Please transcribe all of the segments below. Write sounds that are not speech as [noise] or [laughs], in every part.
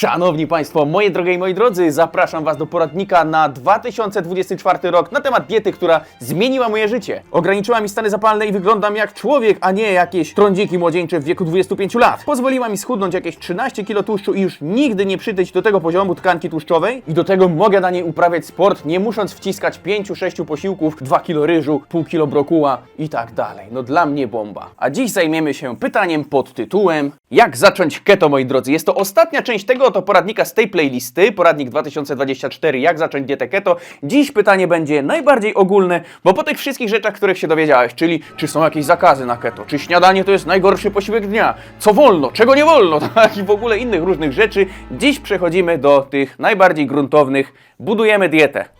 Szanowni Państwo, moje drogie i moi drodzy, zapraszam Was do poradnika na 2024 rok na temat diety, która zmieniła moje życie. Ograniczyła mi stany zapalne i wyglądam jak człowiek, a nie jakieś trądziki młodzieńcze w wieku 25 lat. Pozwoliła mi schudnąć jakieś 13 kg tłuszczu i już nigdy nie przytyć do tego poziomu tkanki tłuszczowej. I do tego mogę na niej uprawiać sport, nie musząc wciskać 5-6 posiłków, 2 kg ryżu, pół kilo brokuła i tak dalej. No dla mnie bomba. A dziś zajmiemy się pytaniem pod tytułem Jak zacząć keto, moi drodzy? Jest to ostatnia część tego oto poradnika z tej playlisty, poradnik 2024, jak zacząć dietę keto. Dziś pytanie będzie najbardziej ogólne, bo po tych wszystkich rzeczach, których się dowiedziałeś, czyli czy są jakieś zakazy na keto, czy śniadanie to jest najgorszy posiłek dnia, co wolno, czego nie wolno, [laughs] tak i w ogóle innych różnych rzeczy, dziś przechodzimy do tych najbardziej gruntownych, budujemy dietę.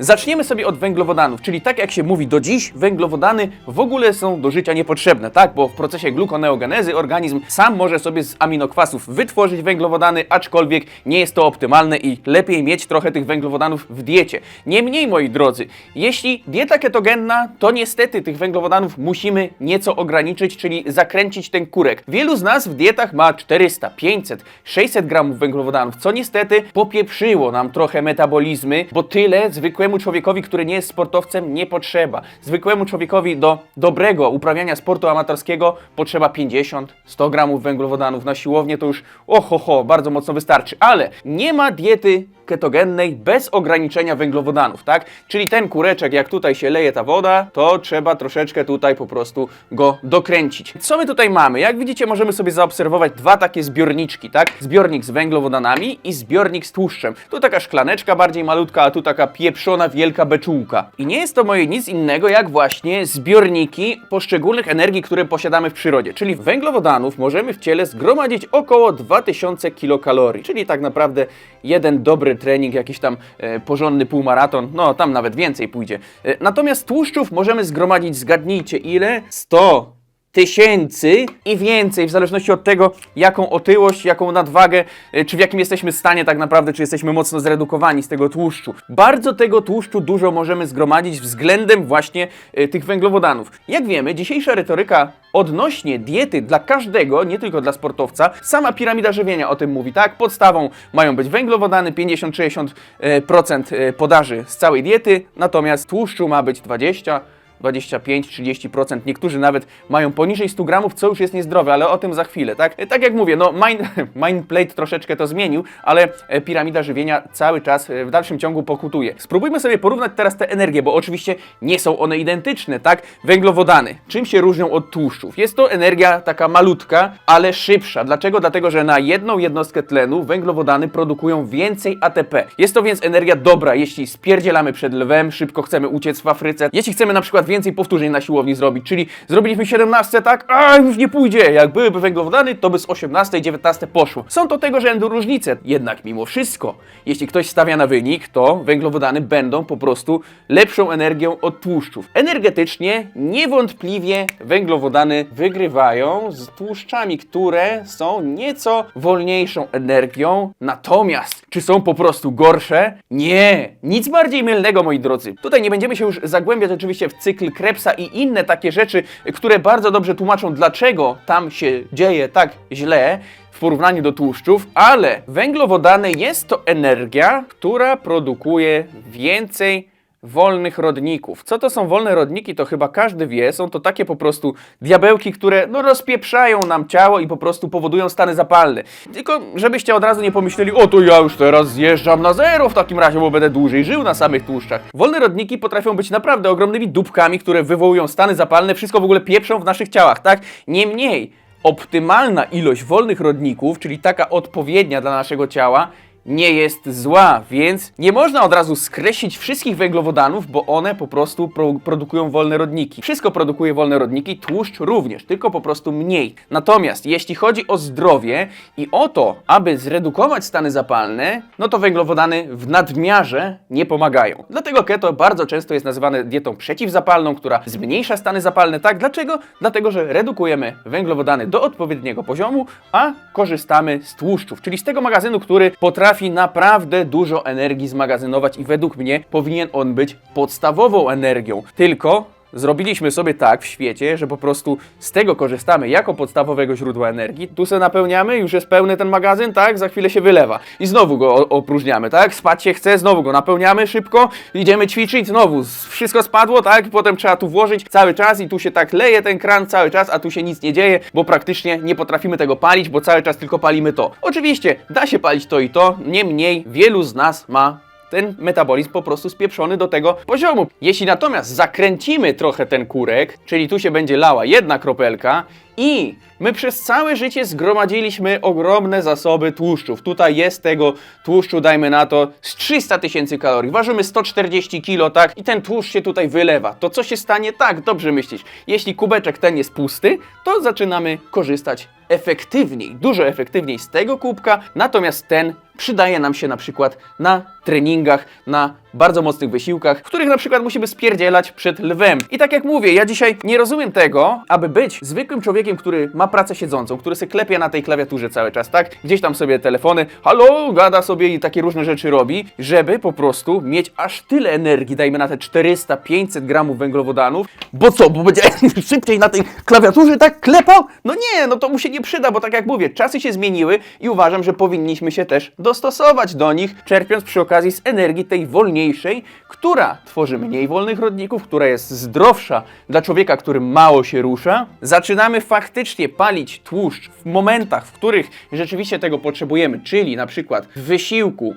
Zaczniemy sobie od węglowodanów, czyli tak jak się mówi do dziś, węglowodany w ogóle są do życia niepotrzebne, tak? Bo w procesie glukoneogenezy organizm sam może sobie z aminokwasów wytworzyć węglowodany, aczkolwiek nie jest to optymalne i lepiej mieć trochę tych węglowodanów w diecie. Niemniej, moi drodzy, jeśli dieta ketogenna, to niestety tych węglowodanów musimy nieco ograniczyć, czyli zakręcić ten kurek. Wielu z nas w dietach ma 400, 500, 600 gramów węglowodanów, co niestety popieprzyło nam trochę metabolizmy, bo tyle zwykłemu człowiekowi, który nie jest sportowcem, nie potrzeba. Zwykłemu człowiekowi do dobrego uprawiania sportu amatorskiego potrzeba 50, 100 gramów węglowodanów. Na siłownię to już oho, ho, bardzo mocno wystarczy. Ale nie ma diety ketogennej bez ograniczenia węglowodanów, tak? Czyli ten kureczek, jak tutaj się leje ta woda, to trzeba troszeczkę tutaj po prostu go dokręcić. Co my tutaj mamy? Jak widzicie, możemy sobie zaobserwować dwa takie zbiorniczki, tak? Zbiornik z węglowodanami i zbiornik z tłuszczem. Tu taka szklaneczka bardziej malutka, a tu taka pieprzona wielka beczułka. I nie jest to moje nic innego jak właśnie zbiorniki poszczególnych energii, które posiadamy w przyrodzie. Czyli węglowodanów możemy w ciele zgromadzić około 2000 kilokalorii, czyli tak naprawdę jeden dobry trening, jakiś tam e, porządny półmaraton, no tam nawet więcej pójdzie. E, natomiast tłuszczów możemy zgromadzić, zgadnijcie ile? 100 tysięcy i więcej, w zależności od tego, jaką otyłość, jaką nadwagę, e, czy w jakim jesteśmy stanie tak naprawdę, czy jesteśmy mocno zredukowani z tego tłuszczu. Bardzo tego tłuszczu dużo możemy zgromadzić względem właśnie e, tych węglowodanów. Jak wiemy, dzisiejsza retoryka odnośnie diety dla każdego, nie tylko dla sportowca, sama piramida żywienia o tym mówi, tak? Podstawą mają być węglowodany, 50-60% e, podaży z całej diety, natomiast tłuszczu ma być 20 25-30%, niektórzy nawet mają poniżej 100 gramów, co już jest niezdrowe, ale o tym za chwilę, tak? Tak jak mówię, no mind, [laughs] Mindplate troszeczkę to zmienił, ale e, piramida żywienia cały czas e, w dalszym ciągu pokutuje. Spróbujmy sobie porównać teraz te energie, bo oczywiście nie są one identyczne, tak? Węglowodany, czym się różnią od tłuszczów? Jest to energia taka malutka, ale szybsza. Dlaczego? Dlatego, że na jedną jednostkę tlenu węglowodany produkują więcej ATP. Jest to więc energia dobra, jeśli spierdzielamy przed lwem, szybko chcemy uciec w Afryce, jeśli chcemy na przykład więcej powtórzeń na siłowni zrobić, czyli zrobiliśmy 17, tak, a już nie pójdzie. Jak byłyby węglowodany, to by z 18, 19 poszło. Są to tego rzędu różnice. Jednak mimo wszystko, jeśli ktoś stawia na wynik, to węglowodany będą po prostu lepszą energią od tłuszczów. Energetycznie niewątpliwie węglowodany wygrywają z tłuszczami, które są nieco wolniejszą energią. Natomiast, czy są po prostu gorsze? Nie, nic bardziej mylnego, moi drodzy. Tutaj nie będziemy się już zagłębiać oczywiście w cykl Krebsa i inne takie rzeczy, które bardzo dobrze tłumaczą, dlaczego tam się dzieje tak źle w porównaniu do tłuszczów, ale węglowodany jest to energia, która produkuje więcej wolnych rodników. Co to są wolne rodniki, to chyba każdy wie. Są to takie po prostu diabełki, które no rozpieprzają nam ciało i po prostu powodują stany zapalne. Tylko żebyście od razu nie pomyśleli, o to ja już teraz zjeżdżam na zero w takim razie, bo będę dłużej żył na samych tłuszczach. Wolne rodniki potrafią być naprawdę ogromnymi dupkami, które wywołują stany zapalne, wszystko w ogóle pieprzą w naszych ciałach, tak? Niemniej, optymalna ilość wolnych rodników, czyli taka odpowiednia dla naszego ciała, nie jest zła, więc nie można od razu skreślić wszystkich węglowodanów, bo one po prostu pro produkują wolne rodniki. Wszystko produkuje wolne rodniki, tłuszcz również, tylko po prostu mniej. Natomiast jeśli chodzi o zdrowie i o to, aby zredukować stany zapalne, no to węglowodany w nadmiarze nie pomagają. Dlatego keto bardzo często jest nazywane dietą przeciwzapalną, która zmniejsza stany zapalne. Tak, dlaczego? Dlatego, że redukujemy węglowodany do odpowiedniego poziomu, a korzystamy z tłuszczów, czyli z tego magazynu, który potrafi naprawdę dużo energii zmagazynować i według mnie powinien on być podstawową energią. Tylko zrobiliśmy sobie tak w świecie, że po prostu z tego korzystamy jako podstawowego źródła energii. Tu se napełniamy, już jest pełny ten magazyn, tak? Za chwilę się wylewa. I znowu go opróżniamy, tak? Spać się chce, znowu go napełniamy szybko, idziemy ćwiczyć, znowu wszystko spadło, tak? I potem trzeba tu włożyć cały czas i tu się tak leje ten kran cały czas, a tu się nic nie dzieje, bo praktycznie nie potrafimy tego palić, bo cały czas tylko palimy to. Oczywiście da się palić to i to, niemniej wielu z nas ma ten metabolizm po prostu spieprzony do tego poziomu. Jeśli natomiast zakręcimy trochę ten kurek, czyli tu się będzie lała jedna kropelka i my przez całe życie zgromadziliśmy ogromne zasoby tłuszczów. Tutaj jest tego tłuszczu, dajmy na to, z 300 tysięcy kalorii. Ważymy 140 kilo, tak? I ten tłuszcz się tutaj wylewa. To co się stanie? Tak, dobrze myślisz. Jeśli kubeczek ten jest pusty, to zaczynamy korzystać efektywniej, dużo efektywniej z tego kubka, natomiast ten przydaje nam się na przykład na treningach, na bardzo mocnych wysiłkach, w których na przykład musimy spierdzielać przed lwem. I tak jak mówię, ja dzisiaj nie rozumiem tego, aby być zwykłym człowiekiem, który ma pracę siedzącą, który se klepie na tej klawiaturze cały czas, tak? Gdzieś tam sobie telefony, halo, gada sobie i takie różne rzeczy robi, żeby po prostu mieć aż tyle energii, dajmy na te 400-500 gramów węglowodanów, bo co, bo będzie [laughs] szybciej na tej klawiaturze tak klepał? No nie, no to mu się nie przyda, bo tak jak mówię, czasy się zmieniły i uważam, że powinniśmy się też dostosować do nich, czerpiąc przy okazji z energii tej wolniejszej, która tworzy mniej wolnych rodników, która jest zdrowsza dla człowieka, który mało się rusza. Zaczynamy faktycznie palić tłuszcz w momentach, w których rzeczywiście tego potrzebujemy, czyli na przykład w wysiłku,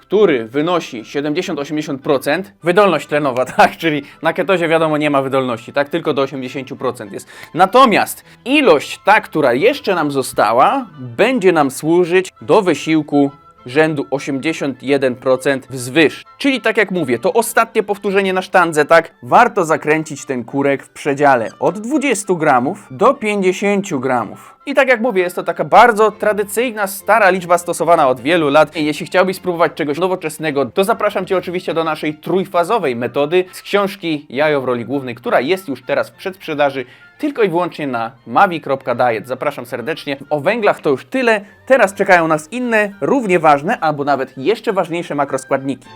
który wynosi 70-80%, wydolność tlenowa, [laughs] tak, czyli na ketozie wiadomo nie ma wydolności, tak, tylko do 80% jest. Natomiast ilość ta, która jeszcze nam została, będzie nam służyć do wysiłku rzędu 81% wzwyż. Czyli tak jak mówię, to ostatnie powtórzenie na sztandze, tak? Warto zakręcić ten kurek w przedziale od 20 gramów do 50 gramów. I tak jak mówię, jest to taka bardzo tradycyjna, stara liczba stosowana od wielu lat. I jeśli chciałbyś spróbować czegoś nowoczesnego, to zapraszam Cię oczywiście do naszej trójfazowej metody z książki Jajo w roli głównej, która jest już teraz w przedsprzedaży tylko i wyłącznie na mavi.diet. Zapraszam serdecznie. O węglach to już tyle. Teraz czekają nas inne, równie ważne, albo nawet jeszcze ważniejsze makroskładniki.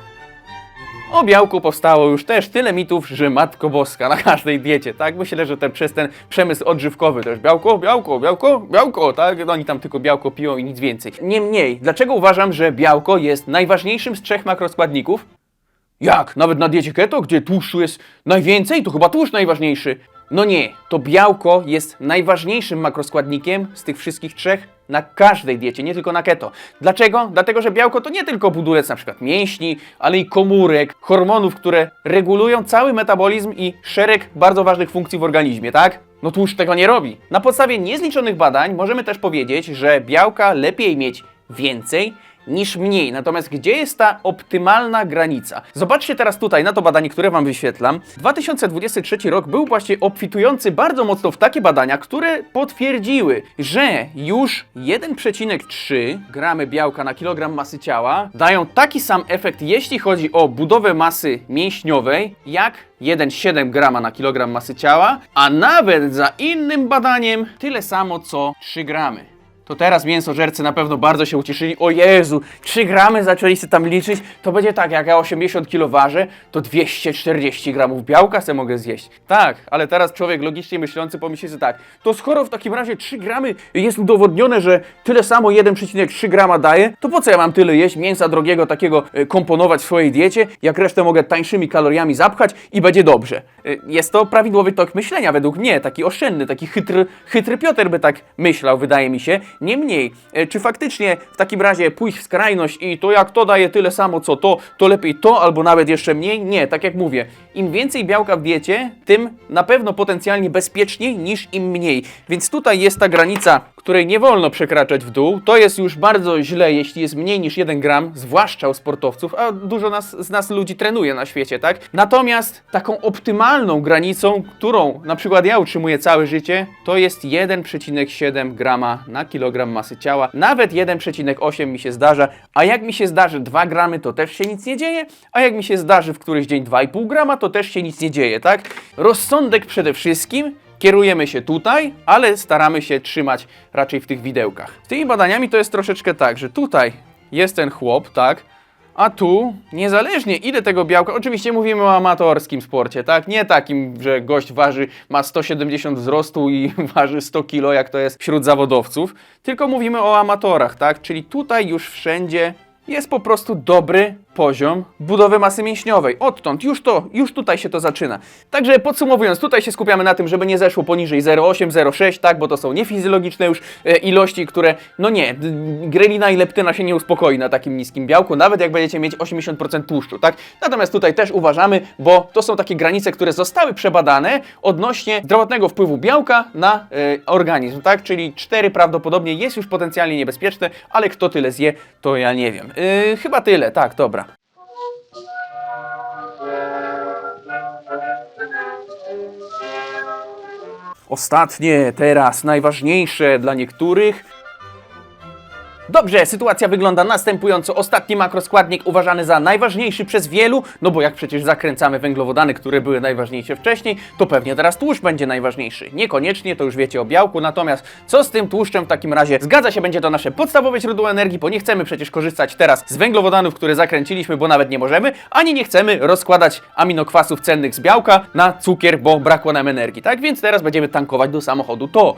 O białku powstało już też tyle mitów, że matko boska na każdej diecie, tak? Myślę, że ten, przez ten przemysł odżywkowy też białko, białko, białko, białko, tak? Oni tam tylko białko piją i nic więcej. Niemniej, dlaczego uważam, że białko jest najważniejszym z trzech makroskładników? Jak? Nawet na diecie keto, gdzie tłuszczu jest najwięcej, to chyba tłuszcz najważniejszy. No nie, to białko jest najważniejszym makroskładnikiem z tych wszystkich trzech na każdej diecie, nie tylko na keto. Dlaczego? Dlatego, że białko to nie tylko budulec na przykład mięśni, ale i komórek, hormonów, które regulują cały metabolizm i szereg bardzo ważnych funkcji w organizmie, tak? No tłuszcz tego nie robi. Na podstawie niezliczonych badań możemy też powiedzieć, że białka lepiej mieć więcej niż mniej. Natomiast gdzie jest ta optymalna granica? Zobaczcie teraz tutaj na to badanie, które Wam wyświetlam. 2023 rok był właśnie obfitujący bardzo mocno w takie badania, które potwierdziły, że już 1,3 gramy białka na kilogram masy ciała dają taki sam efekt, jeśli chodzi o budowę masy mięśniowej, jak 1,7 grama na kilogram masy ciała, a nawet za innym badaniem tyle samo co 3 gramy. To teraz mięsożercy na pewno bardzo się ucieszyli. O Jezu, 3 gramy zaczęli tam liczyć. To będzie tak, jak ja 80 kg ważę, to 240 gramów białka se mogę zjeść. Tak, ale teraz człowiek logicznie myślący pomyśli sobie tak, to skoro w takim razie 3 gramy jest udowodnione, że tyle samo 1,3 grama daje, to po co ja mam tyle jeść mięsa drogiego takiego e, komponować w swojej diecie, jak resztę mogę tańszymi kaloriami zapchać i będzie dobrze. E, Jest to prawidłowy tok myślenia według mnie, taki oszczędny, taki chytry, chytry Piotr by tak myślał, wydaje mi się. Niemniej, e, czy faktycznie w takim razie pójść w skrajność i to jak to daje tyle samo co to, to lepiej to albo nawet jeszcze mniej? Nie, tak jak mówię, im więcej białka w diecie, tym na pewno potencjalnie bezpieczniej niż im mniej. Więc tutaj jest ta granica, której nie wolno przekraczać w dół. To jest już bardzo źle, jeśli jest mniej niż 1 gram, zwłaszcza u sportowców, a dużo nas, z nas ludzi trenuje na świecie, tak? Natomiast taką optymalną granicą, którą na przykład ja utrzymuję całe życie, to jest 1,7 grama na kilogram masy ciała. Nawet 1,8 mi się zdarza, a jak mi się zdarzy 2 gramy, to też się nic nie dzieje, a jak mi się zdarzy w któryś dzień 2,5 grama, to też się nic nie dzieje, tak? Rozsądek przede wszystkim, kierujemy się tutaj, ale staramy się trzymać raczej w tych widełkach. Z tymi badaniami to jest troszeczkę tak, że tutaj jest ten chłop, tak? A tu, niezależnie ile tego białka, oczywiście mówimy o amatorskim sporcie, tak? Nie takim, że gość waży, ma 170 wzrostu i [laughs] waży 100 kilo, jak to jest wśród zawodowców, tylko mówimy o amatorach, tak? Czyli tutaj już wszędzie jest po prostu dobry poziom budowy masy mięśniowej. Odtąd, już to, już tutaj się to zaczyna. Także podsumowując, tutaj się skupiamy na tym, żeby nie zeszło poniżej 0,8, 0,6, tak, bo to są niefizjologiczne już e, ilości, które, no nie, grelina i leptyna się nie uspokoi na takim niskim białku, nawet jak będziecie mieć 80% tłuszczu, tak. Natomiast tutaj też uważamy, bo to są takie granice, które zostały przebadane odnośnie zdrowotnego wpływu białka na e, organizm, tak, czyli 4 prawdopodobnie jest już potencjalnie niebezpieczne, ale kto tyle zje, to ja nie wiem. E, chyba tyle, tak, dobra. Ostatnie, teraz najważniejsze dla niektórych. Dobrze, sytuacja wygląda następująco. Ostatni makroskładnik uważany za najważniejszy przez wielu, no bo jak przecież zakręcamy węglowodany, które były najważniejsze wcześniej, to pewnie teraz tłuszcz będzie najważniejszy. Niekoniecznie, to już wiecie o białku, natomiast co z tym tłuszczem w takim razie? Zgadza się, będzie to nasze podstawowe źródło energii, bo nie chcemy przecież korzystać teraz z węglowodanów, które zakręciliśmy, bo nawet nie możemy, ani nie chcemy rozkładać aminokwasów cennych z białka na cukier, bo brakło nam energii, tak? Więc teraz będziemy tankować do samochodu to.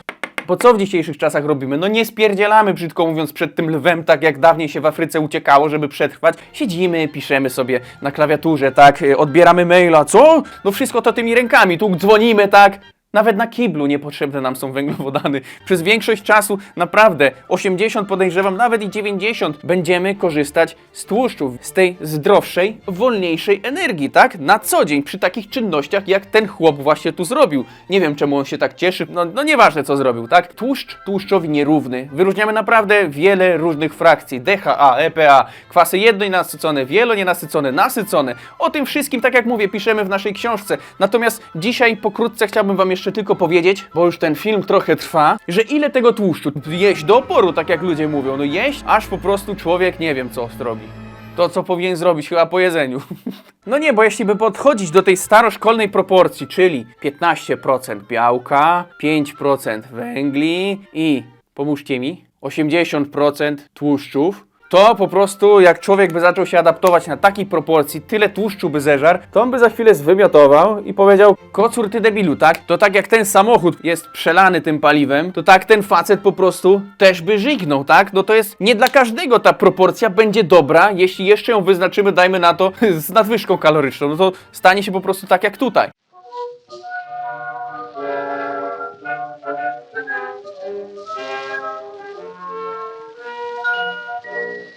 Bo co w dzisiejszych czasach robimy? No nie spierdzielamy, brzydko mówiąc, przed tym lwem, tak jak dawniej się w Afryce uciekało, żeby przetrwać. Siedzimy, piszemy sobie na klawiaturze, tak, y, odbieramy maila, co? No wszystko to tymi rękami, tu dzwonimy, tak. Nawet na kiblu niepotrzebne nam są węglowodany. Przez większość czasu, naprawdę, 80 podejrzewam, nawet i 90 będziemy korzystać z tłuszczów, z tej zdrowszej, wolniejszej energii, tak? Na co dzień, przy takich czynnościach, jak ten chłop właśnie tu zrobił. Nie wiem, czemu on się tak cieszy, no, no nieważne, co zrobił, tak? Tłuszcz tłuszczowi nierówny. Wyróżniamy naprawdę wiele różnych frakcji. DHA, EPA, kwasy jednonienasycone, wielonienasycone, nasycone. O tym wszystkim, tak jak mówię, piszemy w naszej książce. Natomiast dzisiaj pokrótce chciałbym Wam jeszcze tylko powiedzieć, bo już ten film trochę trwa, że ile tego tłuszczu jeść do oporu, tak jak ludzie mówią. No jeść, aż po prostu człowiek nie wiem, co zrobi. To, co powinien zrobić chyba po jedzeniu. [laughs] No nie, bo jeśli by podchodzić do tej staroszkolnej proporcji, czyli 15% białka, 5% węgli i, pomóżcie mi, 80% tłuszczów, to po prostu jak człowiek by zaczął się adaptować na takiej proporcji, tyle tłuszczu by zeżarł, to on by za chwilę zwymiotował i powiedział, kocur ty debilu, tak? To tak jak ten samochód jest przelany tym paliwem, to tak ten facet po prostu też by żygnął, tak? No to jest nie dla każdego ta proporcja będzie dobra, jeśli jeszcze ją wyznaczymy, dajmy na to, [laughs] z nadwyżką kaloryczną, no to stanie się po prostu tak jak tutaj.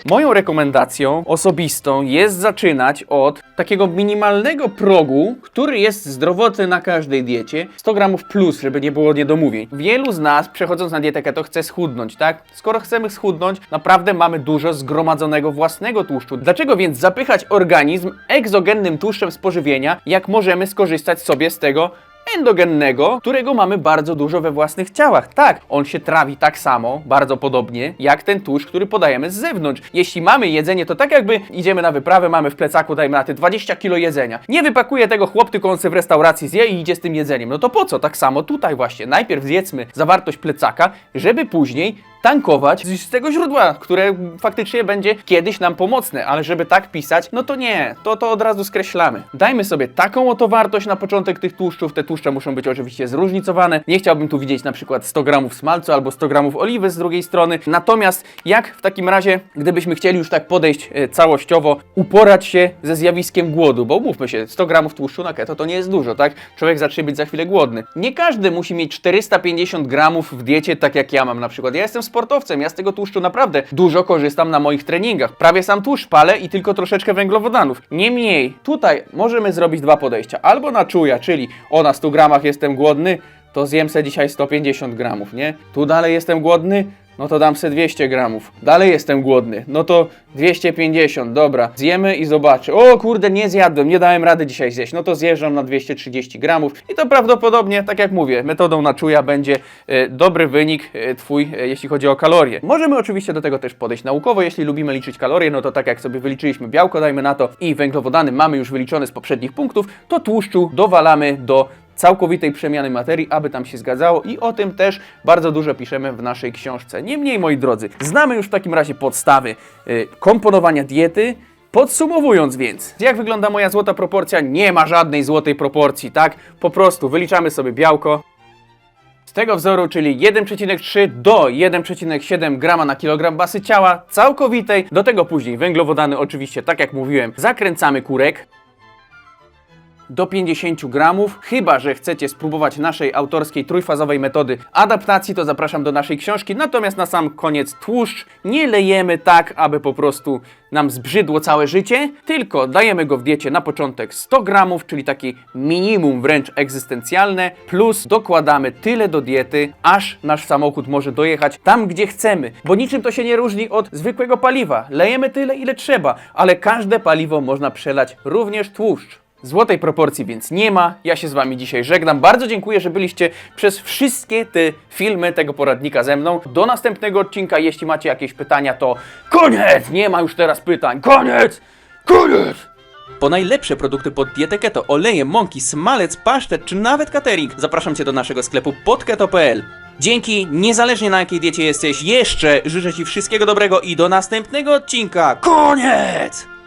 Moją rekomendacją osobistą jest zaczynać od takiego minimalnego progu, który jest zdrowotny na każdej diecie. 100 gramów plus, żeby nie było niedomówień. Wielu z nas przechodząc na dietę keto chce schudnąć, tak? Skoro chcemy schudnąć, naprawdę mamy dużo zgromadzonego własnego tłuszczu. Dlaczego więc zapychać organizm egzogennym tłuszczem z pożywienia, jak możemy skorzystać sobie z tego endogennego, którego mamy bardzo dużo we własnych ciałach. Tak, on się trawi tak samo, bardzo podobnie, jak ten tłuszcz, który podajemy z zewnątrz. Jeśli mamy jedzenie, to tak jakby idziemy na wyprawę, mamy w plecaku, dajmy na te 20 kilo jedzenia. Nie wypakuje tego chłop, tylko on w restauracji zje i idzie z tym jedzeniem. No to po co? Tak samo tutaj właśnie. Najpierw zjedzmy zawartość plecaka, żeby później tankować z tego źródła, które faktycznie będzie kiedyś nam pomocne, ale żeby tak pisać, no to nie, to to od razu skreślamy. Dajmy sobie taką oto wartość na początek tych tłuszczów, te tłuszcze muszą być oczywiście zróżnicowane. Nie chciałbym tu widzieć na przykład 100 gramów smalcu albo 100 gramów oliwy z drugiej strony. Natomiast jak w takim razie, gdybyśmy chcieli już tak podejść e, całościowo, uporać się ze zjawiskiem głodu, bo umówmy się, 100 gramów tłuszczu na keto to nie jest dużo, tak? Człowiek zacznie być za chwilę głodny. Nie każdy musi mieć 450 gramów w diecie, tak jak ja mam na przykład. Ja jestem sportowcem, ja z tego tłuszczu naprawdę dużo korzystam na moich treningach. Prawie sam tłuszcz palę i tylko troszeczkę węglowodanów. Niemniej, tutaj możemy zrobić dwa podejścia. Albo na czuja, czyli o na 100 gramach jestem głodny, to zjem se dzisiaj 150 gramów, nie? Tu dalej jestem głodny, no to dam se 200 gramów. Dalej jestem głodny, no to 250, dobra. Zjemy i zobaczę. O kurde, nie zjadłem, nie dałem rady dzisiaj zjeść. No to zjeżdżam na 230 gramów i to prawdopodobnie, tak jak mówię, metodą na czuja będzie e, dobry wynik e, twój, e, jeśli chodzi o kalorie. Możemy oczywiście do tego też podejść naukowo, jeśli lubimy liczyć kalorie, no to tak jak sobie wyliczyliśmy białko, dajmy na to, i węglowodany mamy już wyliczone z poprzednich punktów, to tłuszczu dowalamy do całkowitej przemiany materii, aby tam się zgadzało i o tym też bardzo dużo piszemy w naszej książce. Niemniej, moi drodzy, znamy już w takim razie podstawy y, komponowania diety, Podsumowując więc, jak wygląda moja złota proporcja? Nie ma żadnej złotej proporcji, tak? Po prostu wyliczamy sobie białko, z tego wzoru, czyli 1,3 do 1,7 grama na kilogram masy ciała całkowitej. Do tego później węglowodany, oczywiście, tak jak mówiłem, zakręcamy kurek do 50 gramów. Chyba, że chcecie spróbować naszej autorskiej trójfazowej metody adaptacji, to zapraszam do naszej książki. Natomiast na sam koniec tłuszcz nie lejemy tak, aby po prostu nam zbrzydło całe życie, tylko dajemy go w diecie na początek 100 gramów, czyli taki minimum wręcz egzystencjalne, plus dokładamy tyle do diety, aż nasz samochód może dojechać tam, gdzie chcemy. Bo niczym to się nie różni od zwykłego paliwa. Lejemy tyle, ile trzeba, ale każde paliwo można przelać również tłuszcz. Złotej proporcji więc nie ma. Ja się z Wami dzisiaj żegnam. Bardzo dziękuję, że byliście przez wszystkie te filmy tego poradnika ze mną. Do następnego odcinka. Jeśli macie jakieś pytania, to koniec! Nie ma już teraz pytań. Koniec! Koniec! Po najlepsze produkty pod dietę keto, oleje, mąki, smalec, pasztet czy nawet catering zapraszam Cię do naszego sklepu podketo.pl. Dzięki, niezależnie na jakiej diecie jesteś, jeszcze życzę Ci wszystkiego dobrego i do następnego odcinka. Koniec!